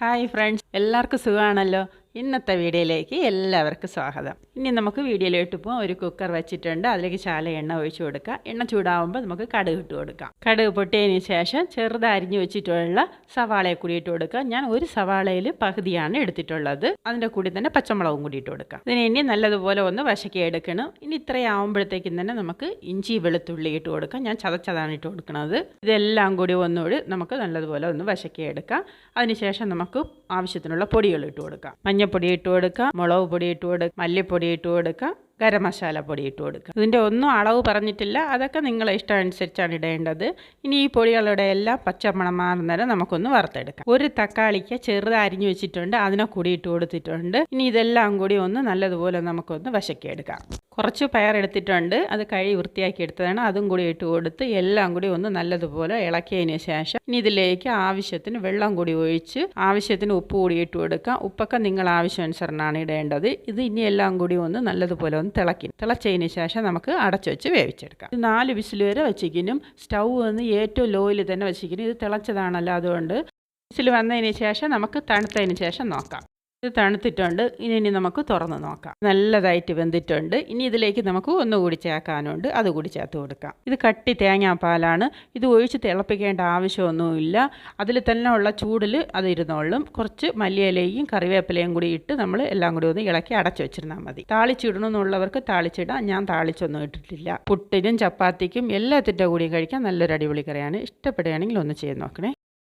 Hi friends എല്ലാവർക്കും സുഖമാണല്ലോ. ഇന്നത്തെ വീഡിയോയിലേക്ക് എല്ലാവർക്കും സ്വാഗതം. ഇനി നമുക്ക് വീഡിയോയിലോട്ട് പോകാം ഒരു കുക്കർ വെച്ചിട്ടുണ്ട്. അതിലേക്ക് ചാല എണ്ണ ഒഴിച്ചു കൊടുക്കുക എണ്ണ ചൂടാവുമ്പോൾ നമുക്ക് കടുക് ഇട്ട് കൊടുക്കാം. കടുക് പൊട്ടിയതിന് ശേഷം ചെറുതരിഞ്ഞ് വെച്ചിട്ടുള്ള സവാളയെ കൂടി ഇട്ട് കൊടുക്കുക. ഞാൻ ഒരു സവാളയിൽ പകുതിയാണ് എടുത്തിട്ടുള്ളത്. അതിന്റെ കൂടി തന്നെ പച്ചമുളകും കൂടി ഇട്ട് കൊടുക്കാം. ഇതിനെ ഇനി നല്ലതുപോലെ ഒന്ന് വശക്കി എടുക്കണം. ഇനി ഇത്രയാവുമ്പോഴത്തേക്കും തന്നെ നമുക്ക് ഇഞ്ചി വെളുത്തുള്ളി ഇട്ട് കൊടുക്കാം. ഞാൻ ചതച്ചതാണ് ഇട്ട് കൊടുക്കുന്നത്. ഇതെല്ലാം കൂടി ഒന്നുകൂടി നമുക്ക് നല്ലതുപോലെ ഒന്ന് വശക്കി എടുക്കാം. അതിനുശേഷം നമുക്ക് ആവശ്യത്തിനുള്ള പൊടികൾ ഇട്ട് കൊടുക്കാം. മഞ്ഞൾപ്പൊടി ഇട്ട് കൊടുക്കുക മുളക് പൊടി ഇട്ട് കൊടുക്കുക മല്ലിപ്പൊടി ഇട്ട് കൊടുക്കുക ഗരം മസാല പൊടി ഇട്ട് കൊടുക്കുക ഇതിന്റെ ഒന്നും അളവ് പറഞ്ഞിട്ടില്ല. അതൊക്കെ നിങ്ങളെ ഇഷ്ടം അനുസരിച്ചാണ് ഇടേണ്ടത്. ഇനി ഈ പൊടികളുടെ എല്ലാം പച്ചമണം മാറുന്നേരം നമുക്കൊന്ന് വറുത്തെടുക്കാം. ഒരു തക്കാളിക്ക് ചെറുത് അരിഞ്ഞു വെച്ചിട്ടുണ്ട്. അതിനെ കൂടി ഇട്ട് കൊടുത്തിട്ടുണ്ട്. ഇനി ഇതെല്ലാം കൂടി ഒന്ന് നല്ലതുപോലെ നമുക്കൊന്ന് വശക്കിയെടുക്കാം. കുറച്ച് പയർ എടുത്തിട്ടുണ്ട്. അത് കഴുകി വൃത്തിയാക്കി എടുത്തതാണ്. അതും കൂടി ഇട്ട് കൊടുത്ത് എല്ലാം കൂടി ഒന്ന് നല്ലതുപോലെ ഇളക്കിയതിന് ശേഷം ഇനി ഇതിലേക്ക് ആവശ്യത്തിന് വെള്ളം കൂടി ഒഴിച്ച് ആവശ്യത്തിന് ഉപ്പ് കൂടി ഇട്ട് കൊടുക്കാം. ഉപ്പൊക്കെ നിങ്ങൾ ആവശ്യാനുസരണമാണ് ഇടേണ്ടത്. ഇത് ഇനി എല്ലാം കൂടി ഒന്ന് നല്ലതുപോലെ ഒന്ന് തിളക്കി തിളച്ചതിന് ശേഷം നമുക്ക് അടച്ചു വെച്ച് വേവിച്ചെടുക്കാം. ഇത് നാല് വിസിൽ വരെ വെച്ചിരിക്കും സ്റ്റൗ ഒന്ന് ഏറ്റവും ലോയിൽ തന്നെ വെച്ചിരിക്കും ഇത് തിളച്ചതാണല്ലോ അതുകൊണ്ട്. വിസിൽ വന്നതിന് ശേഷം നമുക്ക് തണുത്തതിന് ശേഷം നോക്കാം. ഇത് തണുത്തിട്ടുണ്ട്. ഇനി ഇനി നമുക്ക് തുറന്ന് നോക്കാം. നല്ലതായിട്ട് വെന്തിട്ടുണ്ട്. ഇനി ഇതിലേക്ക് നമുക്ക് ഒന്നുകൂടി ചേർക്കാനുണ്ട്. അതുകൂടി ചേർത്ത് കൊടുക്കാം. ഇത് കട്ടി തേങ്ങാപ്പാലാണ്. ഇത് ഒഴിച്ച് തിളപ്പിക്കേണ്ട ആവശ്യമൊന്നുമില്ല. അതിൽ തന്നെ ഉള്ള ചൂടിൽ അത് ഇരുന്നോളും. കുറച്ച് മല്ലിയിലയും കറിവേപ്പിലയും കൂടി ഇട്ട് നമ്മൾ എല്ലാം കൂടി ഒന്ന് ഇളക്കി അടച്ചു വെച്ചിരുന്നാൽ മതി. താളിച്ചിടണമെന്നുള്ളവർക്ക് താളിച്ചിടാം. ഞാൻ താളിച്ചൊന്നും ഇട്ടിട്ടില്ല. പുട്ടിനും ചപ്പാത്തിക്കും എല്ലാത്തിന്റെ കൂടിയും കഴിക്കാൻ നല്ലൊരു അടിപൊളി കറിയാണ്. ഇഷ്ടപ്പെടുകയാണെങ്കിൽ ഒന്ന് ചെയ്ത് നോക്കണേ.